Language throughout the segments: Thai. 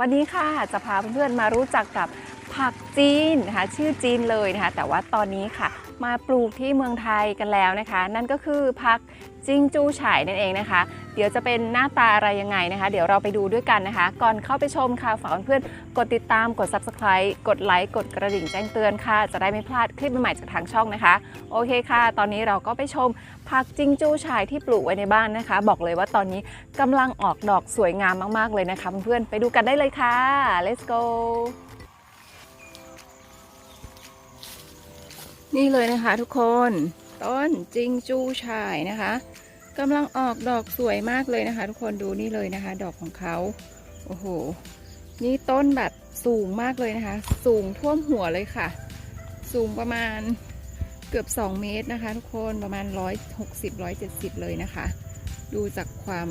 วันนี้ค่ะจะพาเพื่อนๆมารู้จักกับผักจีนนะคะชื่อจีนเลยนะคะแต่ว่าตอนนี้ค่ะ มาปลูกที่เมืองไทยกันแล้วนะคะ นั่นก็คือผักจิงจูฉ่ายนั่นเองนะคะ เดี๋ยวจะเป็นหน้าตาอะไรยังไงนะคะ เดี๋ยวเราไปดูด้วยกันนะคะ ก่อนเข้าไปชมค่ะฝากเพื่อนกดติดตามกด subscribe กดไลค์กดกระดิ่งแจ้งเตือนค่ะ จะได้ไม่พลาดคลิปใหม่ๆจากทางช่องนะคะ โอเคค่ะ ตอนนี้เราก็ไปชมผักจิงจูฉ่ายที่ปลูกไว้ในบ้านนะคะ บอกเลยว่าตอนนี้กำลังออกดอกสวยงามมากๆเลยนะคะเพื่อนๆไปดูกันได้เลยค่ะ let's go นี่เลยนะคะทุกคน ต้นจิงจูฉ่ายนะคะกำลังออกดอกสวยมากเลยนะคะ ทุกคนดูนี่เลยนะคะ ดอกของเขาโอ้โหนี่ต้นแบบสูงมากเลยนะคะ สูงท่วมหัวเลยค่ะ สูงประมาณเกือบ 2 เมตรนะคะ ทุกคนประมาณ 160 170 เลยนะคะ ดูจากความ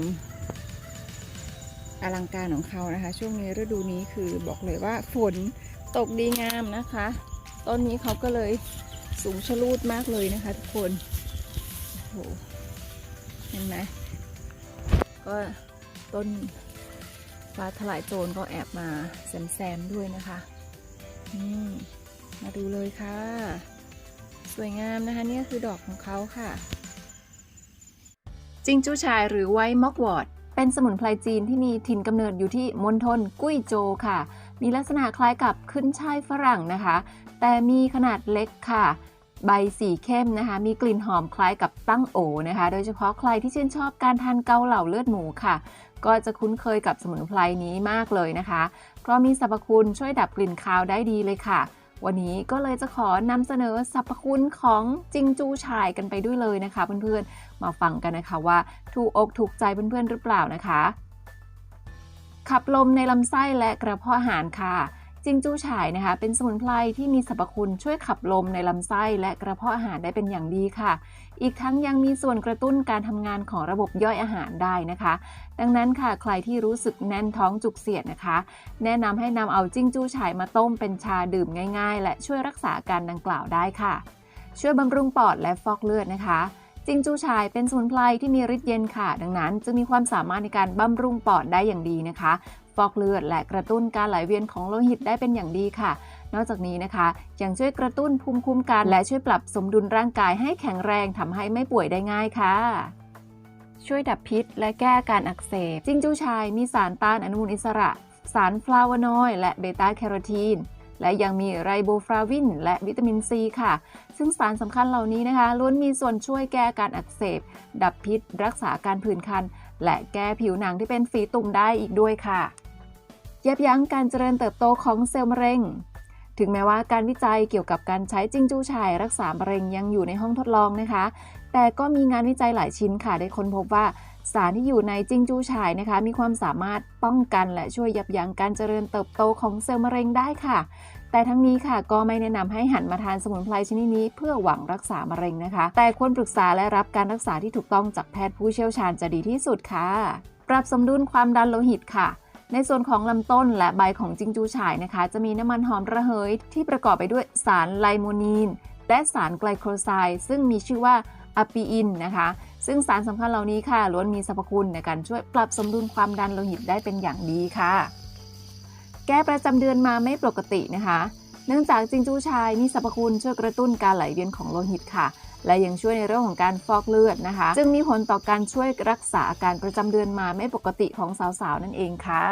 อลังการของเขานะคะ ช่วงนี้ฤดูนี้คือบอกเลยว่าฝนตกดีงามนะคะ ต้นนี้เขาก็เลย สูงชะลูดมากเลยนะคะทุกคนโหเห็นไหมก็ต้นฟ้าทลายโจรก็แอบมาแซมๆด้วยนะคะนี่มาดูเลยค่ะ สวยงามนะคะนี่คือดอกของเขาค่ะ จิงจูชายหรือไวท์ม็อกวอด เป็นสมุนไพรจีนที่มีถิ่นกำเนิดอยู่ที่มณฑลกุ้ยโจวค่ะ มีลักษณะคล้ายกับขึ้นช่ายฝรั่งนะคะ แต่มีขนาดเล็กค่ะ ใบสีเข้มนะคะ มีกลิ่นหอมคล้ายกับตั้งโอนะคะ โดยเฉพาะใครที่ชื่นชอบการทานเกาเหลาเลือดหมูค่ะ ก็จะคุ้นเคยกับสมุนไพรนี้มากเลยนะคะ เพราะมีสรรพคุณช่วยดับกลิ่นคาวได้ดีเลยค่ะ วันนี้ก็เลยจะขอนำเสนอสรรพคุณของจิงจูชายกันไปด้วยเลยนะคะ เพื่อนๆ มาฟังกันนะคะว่าถูกอกถูกใจเพื่อนๆหรือเปล่านะคะ ขับลมในลำไส้และกระเพาะอาหารค่ะ จิงจูฉายนะคะ เป็นสมุนไพรที่มีสรรพคุณช่วยขับลมในลำไส้และกระเพาะอาหารได้เป็นอย่างดีค่ะ อีกทั้งยังมีส่วนกระตุ้นการทำงานของระบบย่อยอาหารได้นะคะ ดังนั้นค่ะใครที่รู้สึกแน่นท้องจุกเสียดนะคะ แนะนำให้นำเอาจิ้งจูฉายมาต้มเป็นชาดื่มง่าย ๆ และช่วยรักษาการดังกล่าวได้ค่ะ ช่วยบำรุงปอดและฟอกเลือดนะคะ จิงจูฉายเป็นสมุนไพรที่มีฤทธิ์เย็นค่ะ ดังนั้นจะมีความสามารถในการบำรุงปอดได้อย่างดีนะคะ ฟอกเลือดและกระตุ้นการไหลเวียนของโลหิตได้เป็นอย่างดีค่ะ นอกจากนี้นะคะยังช่วยกระตุ้นภูมิคุ้มกันและช่วยปรับสมดุลร่างกายให้แข็งแรงทำให้ไม่ป่วยได้ง่ายค่ะช่วยดับพิษและแก้อาการอักเสบ จิงจูชายมีสารต้านอนุมูลอิสระ สารฟลาวานอยด์และเบต้าแคโรทีน และยังมีไรโบฟลาวิน และวิตามินซีค่ะ ซึ่งสารสำคัญเหล่านี้นะคะล้วนมีส่วนช่วยแก้การอักเสบ ดับพิษ รักษาการผื่นคัน และแก้ผิวหนังที่เป็นฝีตุ่มได้อีกด้วยค่ะ ยับยั้งการเจริญเติบโตของเซลล์มะเร็งถึงแม้ว่าการวิจัยเกี่ยวกับการใช้จิงจูฉ่ายรักษามะเร็งยังอยู่ในห้องทดลองนะคะ แต่ก็มีงานวิจัยหลายชิ้นค่ะ ได้ค้นพบว่าสารที่อยู่ในจิงจูฉ่ายนะคะ มีความสามารถป้องกันและช่วยยับยั้งการเจริญเติบโตของเซลล์มะเร็งได้ค่ะ แต่ทั้งนี้ค่ะก็ไม่แนะนำให้หันมาทานสมุนไพรชนิดนี้เพื่อหวังรักษามะเร็งนะคะ แต่ควรปรึกษาและรับการรักษาที่ถูกต้องจากแพทย์ผู้เชี่ยวชาญจะดีที่สุดค่ะ ปรับสมดุลความดันโลหิตค่ะในส่วนของลำต้นและใบของจิงจูฉ่ายนะคะ จะมีน้ำมันหอมระเหย ที่ประกอบไปด้วยสารไลโมนีน และสารไกลโครไซด์ซึ่งมีชื่อว่าอะปีอินนะคะ ซึ่งสารสำคัญเหล่านี้ค่ะล้วนมีสรรพคุณในการช่วยปรับสมดุลความดันโลหิตได้เป็นอย่างดีค่ะ แก้ประจำเดือนมาไม่ปกตินะคะ เนื่องจากจิงจูชายมีสรรพคุณช่วยกระตุ้นการไหลเวียนของโลหิตค่ะ และยังช่วยในเรื่องของการฟอกเลือดนะคะ จึงมีผลต่อการช่วยรักษาอาการประจำเดือนมาไม่ปกติของสาวๆนั่นเองค่ะ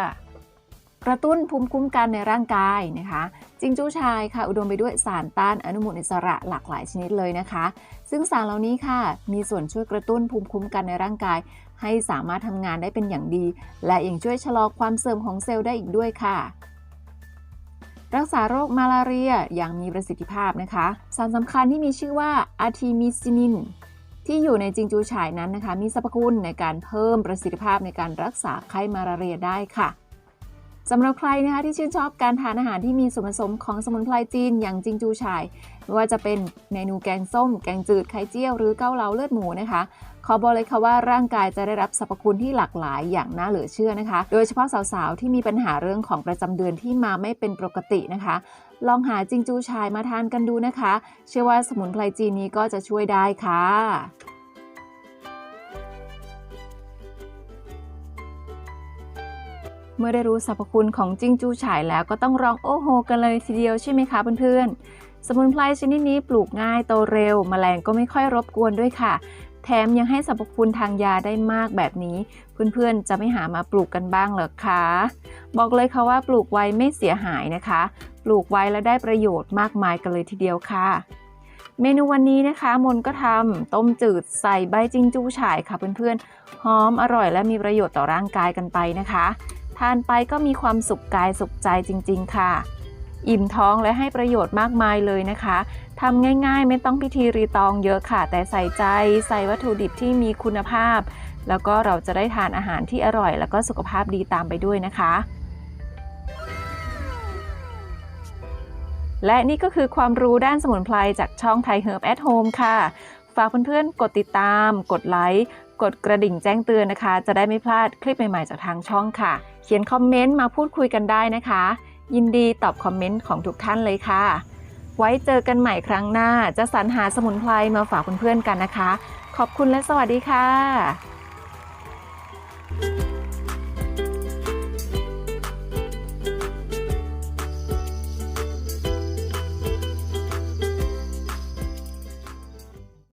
กระตุ้นภูมิคุ้มกันในร่างกายนะคะ จิงจู้ชายค่ะ อุดมไปด้วยสารต้านอนุมูลอิสระหลากหลายชนิดเลยนะคะ ซึ่งสารเหล่านี้ค่ะ มีส่วนช่วยกระตุ้นภูมิคุ้มกันในร่างกาย ให้สามารถทำงานได้เป็นอย่างดี และยังช่วยชะลอความเสื่อมของเซลล์ได้อีกด้วยค่ะ รักษาโรคมาลาเรียอย่างมีประสิทธิภาพนะคะ สารสำคัญที่มีชื่อว่าอะทิมิซินิน ที่อยู่ในจิงจูฉายนั้นนะคะ มีสรรพคุณในการเพิ่มประสิทธิภาพในการรักษาไข้มาลาเรียได้ค่ะสำหรับใครนะคะที่ชื่นชอบการทานอาหารที่มีส่วนผสมของสมุนไพรจีนอย่างจิงจูฉายไม่ว่าจะเป็นเมนูแกงส้ม แกงจืดไข่เจียวหรือเกาเหลาเลือดหมูนะคะ ขอบอกเลยค่ะว่าร่างกายจะได้รับสรรพคุณที่หลากหลายอย่างน่าเหลือเชื่อนะคะ โดยเฉพาะสาวๆ ที่มีปัญหาเรื่องของประจำเดือนที่มาไม่เป็นปกตินะคะ ลองหาจิงจูชายมาทานกันดูนะคะ เชื่อว่าสมุนไพรจีนนี้ก็จะช่วยได้ค่ะเมื่อได้รู้สรรพคุณของจิ้งจูฉ่ายแล้วก็ต้องร้องโอ้โห กันเลยทีเดียวใช่ไหมคะเพื่อนๆ สมุนไพรชนิดนี้ปลูกง่ายโตเร็วแมลงก็ไม่ค่อยรบกวนด้วยค่ะ แถมยังให้สรรพคุณทางยาได้มากแบบนี้ เพื่อนๆจะไม่หามาปลูกกันบ้างเหรอคะ บอกเลยค่ะว่าปลูกไว้ไม่เสียหายนะคะ ปลูกไว้แล้วได้ประโยชน์มากมายกันเลยทีเดียวค่ะ เมนูวันนี้นะคะ มนก็ทำต้มจืดใส่ใบจิงจูฉ่ายค่ะเพื่อนๆหอมอร่อยและมีประโยชน์ต่อร่างกายกันไปนะคะ ทานไปก็มีความสุขกายสุขใจจริง ๆ ค่ะ อิ่มท้องและให้ประโยชน์มากมายเลยนะคะทำง่ายๆ ไม่ต้องพิธีรีตองเยอะค่ะ แต่ใส่ใจใส่วัตถุดิบที่มีคุณภาพ แล้วก็เราจะได้ทานอาหารที่อร่อย แล้วก็สุขภาพดีตามไปด้วยนะคะ และนี่ก็คือความรู้ด้านสมุนไพรจากช่องไทย Herb at Home ค่ะ ฝากเพื่อนๆ กดติดตาม กดไลค์กดกระดิ่งแจ้งเตือนนะคะ จะได้ไม่พลาดคลิปใหม่ๆจากทางช่องค่ะ เขียนคอมเมนต์มาพูดคุยกันได้นะคะ ยินดีตอบคอมเมนต์ของทุกท่านเลยค่ะ ไว้เจอกันใหม่ครั้งหน้าจะสรรหาสมุนไพรมาฝากเพื่อนๆกันนะคะ ขอบคุณและสวัสดีค่ะ